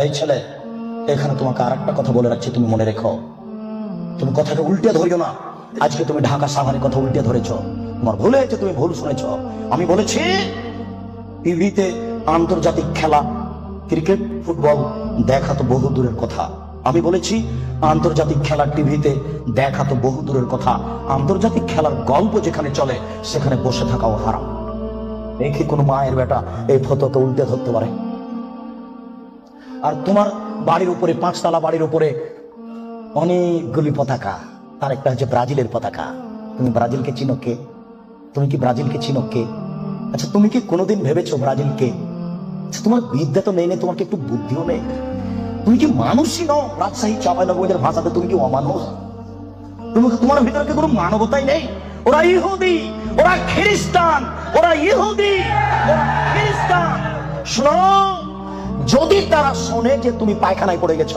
এই ছেলে, এখানে তোমাকে আর একটা কথা বলে রাখছি, তুমি মনে রেখো। তুমি কথাটা উল্টে ধরিও না। আজকে তুমি ঢাকা সাভারে কথা উল্টে ধরেছ। তোমার ভুল হয়েছে, তুমি ভুল শুনেছ। আমি বলেছি টিভিতে আন্তর্জাতিক খেলা, ক্রিকেট, ফুটবল, দেখা তো বহু দূরের কথা। আমি বলেছি, আন্তর্জাতিক খেলা টিভিতে দেখা তো বহু দূরের কথা। আন্তর্জাতিক খেলার গল্প যেখানে চলে, সেখানে বসে থাকাও হারাম। দেখি কোনো মায়ের বেটা এই ফটোকে উল্টে ধরতে পারে। আর তোমার বাড়ির উপরে, পাঁচতলা বাড়ির উপরে অনেকগুলি পতাকা। তার একটা হচ্ছে ব্রাজিলের পতাকা। তুমি ব্রাজিলকে চিনো কে? তুমি কি ব্রাজিলকে চিনো কে? আচ্ছা তুমি কি কোনোদিন ভেবেছো ব্রাজিলকে আচ্ছা তোমার বিদ্যা তো নেই নেই, তোমার কি একটু বুদ্ধিও নেই? তুমি কি মানুষই নও? রাজশাহী চাপাইনবাবুদের ভাষাতে তুমি কি অমানুষ? তুমি তোমার ভিতরে কি কোনো মানবতাই নেই? ওরা ইহুদি, ওরা খ্রিস্টান, ওরা ইহুদি, ওরা খ্রিস্টান। শোনো যদি তারা শোনে যে তুমি পায়খানায় পড়ে গেছ,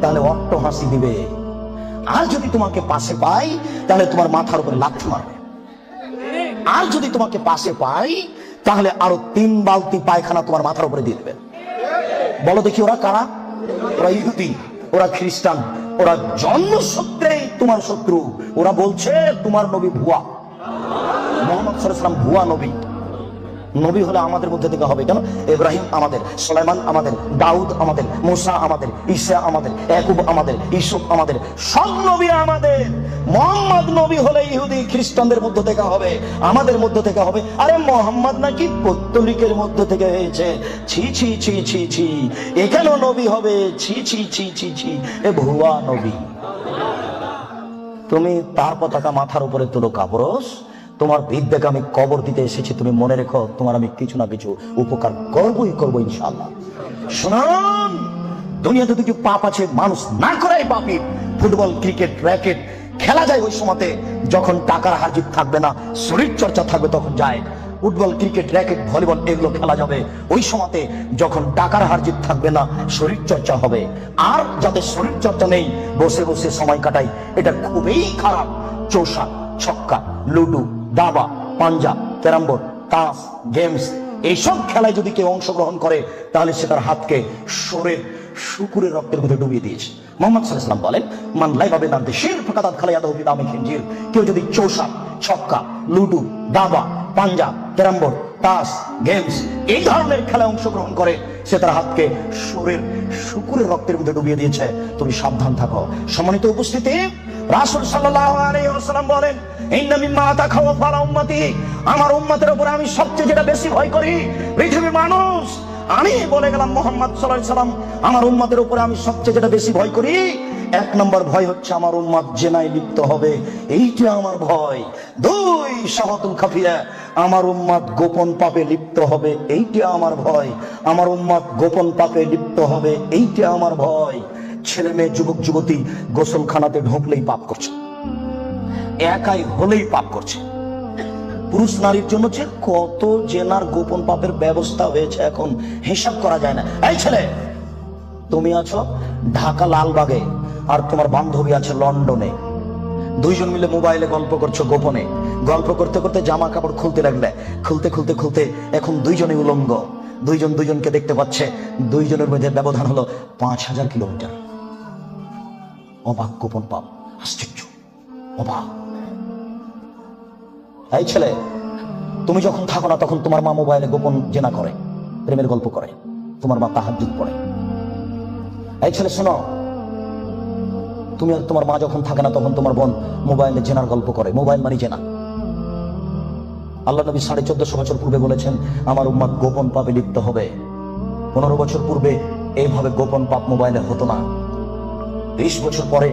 তাহলে অট্ট হাসি দিবে। আর যদি তোমাকে পাশে পাই, তাহলে তোমার মাথার উপরে লাথি মারবে। আর যদি তোমাকে পাশে পাই, তাহলে আরও তিন বালতি পায়খানা তোমার মাথার উপরে দিয়ে দেবে। বলো দেখি ওরা কারা? ওরা ইহুদি, ওরা খ্রিস্টান, ওরা জন্মসূত্রে তোমার শত্রু। ওরা বলছে, তোমার নবী ভুয়া। মোহাম্মদ ভুয়া নবী। নবী হলে আমাদের মধ্যে থেকে হবে কেন? ইব্রাহিম আমাদের, সুলাইমান আমাদের, দাউদ আমাদের, মুসা আমাদের, ঈসা আমাদের, ইয়াকুব আমাদের ইসুফ আমাদের, সব নবী আমাদের। মোহাম্মদ নবী হলে ইহুদি, খ্রিস্টানদের মধ্য থেকে হবে, আমাদের মধ্য থেকে হবে। আরে মোহাম্মদ নাকি পত্তলিকের মধ্যে থেকে হয়েছে। ছি ছি ছি ছি ছি। এখানেও নবী হবে? ছি ছি ছি ছি ছি। এ ভুয়া নবী। তুমি তার পতাকা মাথার উপরে তুলো কাপড়স তোমার বিদ্যাকে আমি কবর দিতে এসেছি, তুমি মনে রেখো তোমার আমি কিছু না কিছু উপকার করবই করব ইনশাল্লাহ শুনুন, দুনিয়াতে কিছু পাপ আছে, মানুষ না করাই পাপি ফুটবল, ক্রিকেট, র্যাকেট, খেলা যায় ওই সময়তে, যখন টাকার হারজিত থাকবে না, শরীর চর্চা থাকবে তখন যায়। ফুটবল, ক্রিকেট, র্যাকেট, ভলিবল, এগুলো খেলা যাবে ওই সময়তে, যখন টাকার হারজিত থাকবে না, শরীর চর্চা হবে। আর যাদের শরীর চর্চা নেই, বসে বসে সময় কাটাই, এটা খুবই খারাপ। চৌসা ছক্কা, লুডু দাবা, পাঞ্জা ক্যারাম বোর্ড তাস, গেমস, এইসব খেলায় যদি কেউ অংশগ্রহণ করে, তাহলে সে তার হাতকে সরের শুকুরের রক্তের মধ্যে ডুবিয়ে দিয়েছে। মোহাম্মদ বলেন, মান লাই বাবে নামতে দামে কেউ যদি চৌসা ছক্কা, লুডু, দাবা, পাঞ্জা ক্যারাম বোর্ড তাস, গেমস এই ধরনের খেলায় অংশগ্রহণ করে, সে তার হাতকে সুরের শুকুরের রক্তের মধ্যে ডুবিয়ে দিয়েছে। তুমি সাবধান থাকো। সম্মানিত উপস্থিতি, রাসুল আলাইহি বলেন আমার উম্মতের উপর আমি সবচেয়ে যেটা বেশি ভয় করি, পৃথিবীর মানুষ। আমি বলে গেলাম মোহাম্মদ সাল্লাম, আমার উম্মতের উপরে আমি সবচেয়ে যেটা বেশি ভয় করি, এক নম্বর ভয় হচ্ছে আমার উম্মত জেনায় লিপ্ত হবে। এইটা আমার ভয়। দুই, শাহাতুল খাফিয়া, আমার উম্মত গোপন পাপে লিপ্ত হবে, এইটা আমার ভয়। আমার উম্মত গোপন পাপে লিপ্ত হবে, এইটা আমার ভয়। ছেলে মেয়ে, যুবক, যুবতী গোসলখানাতে ঢুকলেই পাপ করছে। একাই হলেই পাপ করছে। পুরুষ নারীর জন্য যে কত জেনার গোপন পাপের ব্যবস্থা হয়েছে এখন হিসাব করা যায় না। এই ছেলে, তুমি আছো ঢাকা লালবাগে আর তোমার বান্ধবী আছে লন্ডনে। দুইজন মিলে মোবাইলে গল্প করছ গোপনে। গল্প করতে করতে জামা কাপড় খুলতে লাগলে। খুলতে খুলতে খুলতে এখন দুইজনে উলঙ্গ। দুইজন দুইজনকে দেখতে পাচ্ছে। দুইজনের মধ্যে ব্যবধান হলো পাঁচ হাজার কিলোমিটার। অবাক গোপন পাপ। আশ্চর্য। অবাক। এই ছেলে, তুমি যখন থাকো না, তখন তোমার মা মোবাইলে গোপন জেনা করে, প্রেমের গল্প করে, তোমার মা তাহাজ্জুদ পড়ে। এই ছেলে, শোনো, তুমি তোমার মা যখন থাকে না, তখন তোমার বোন মোবাইলে জেনার গল্প করে, মোবাইল মারি জেনা। আল্লাহ নবী সাড়ে চোদ্দশো বছর পূর্বে বলেছেন, আমার উম্মাদ গোপন পাপে লিপ্ত হবে। পনেরো বছর পূর্বে এইভাবে গোপন পাপ মোবাইলে হতো না। বিশ বছর পরে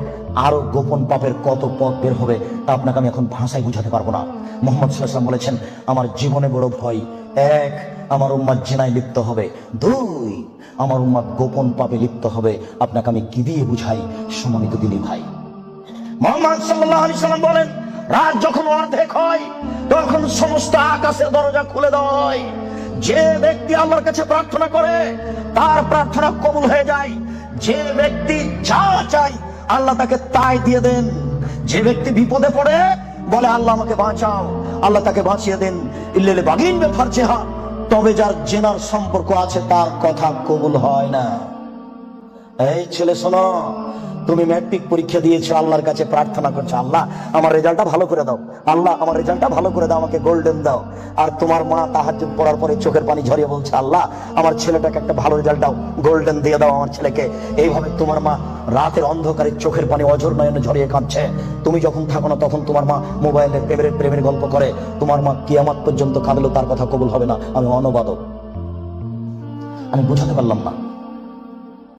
আরও গোপন পাপের কত পথ বের হবে, তা আপনাকে আমি এখন ভাষায় বুঝাতে পারব না। মোহাম্মদ সাল্লাম বলেছেন, আমার জীবনে বড় ভয়। এক, আমার উম্মাদ জেনায় লিপ্ত হবে। দুই, আমার উম্মাদ গোপন পাপে লিপ্ত হবে। আপনাকে আমি কি দিয়ে বুঝাই? সম্মানিত দিনী ভাই। মোহাম্মদ সাল্লাহ আলি সাল্লাম বলেন, রাত যখন অর্ধেক হয়, তখন সমস্ত আকাশের দরজা খুলে দেওয়া হয়। যে ব্যক্তি আল্লাহর কাছে প্রার্থনা করে, তার প্রার্থনা কবুল হয়ে যায়। যে ব্যক্তি যা চাই আল্লাহ তাকে তাই দিয়ে দেন। যে ব্যক্তি বিপদে পড়ে বলে, আল্লাহ আমাকে বাঁচাও। আল্লাহ তাকে বাঁচিয়ে দেন। ইল্লেলে বাগিন বেফার চেহা তবে যার জেনার সম্পর্ক আছে, তার কথা কবুল হয় না। এই ছেলে, শোনো তুমি ম্যাট্রিক পরীক্ষা দিয়েছ, আল্লাহর কাছে প্রার্থনা করছ, আল্লাহ, আমার রেজাল্টটা ভালো করে দাও। আল্লাহ, আমার রেজাল্টটা ভালো করে দাও, আমাকে গোল্ডেন দাও। আর তোমার মা তাহাজ্জুদ পড়ার পরে চোখের পানি ঝরিয়ে বলছে, আল্লাহ, আমার ছেলেটাকে একটা ভালো রেজাল্ট দাও, গোল্ডেন দিয়ে দাও আমার ছেলেকে। এইভাবে তোমার মা রাতের অন্ধকারে চোখের পানি অজর নয়নে ঝরিয়ে কাঁদছে। তুমি যখন থাকো না, তখন তোমার মা মোবাইলে প্রেমের প্রেমের গল্প করে। তোমার মা কিয়ামাত পর্যন্ত কাঁদলেও তার কথা কবুল হবে না। আমি অনবাদক। আমি বোঝাতে পারলাম না।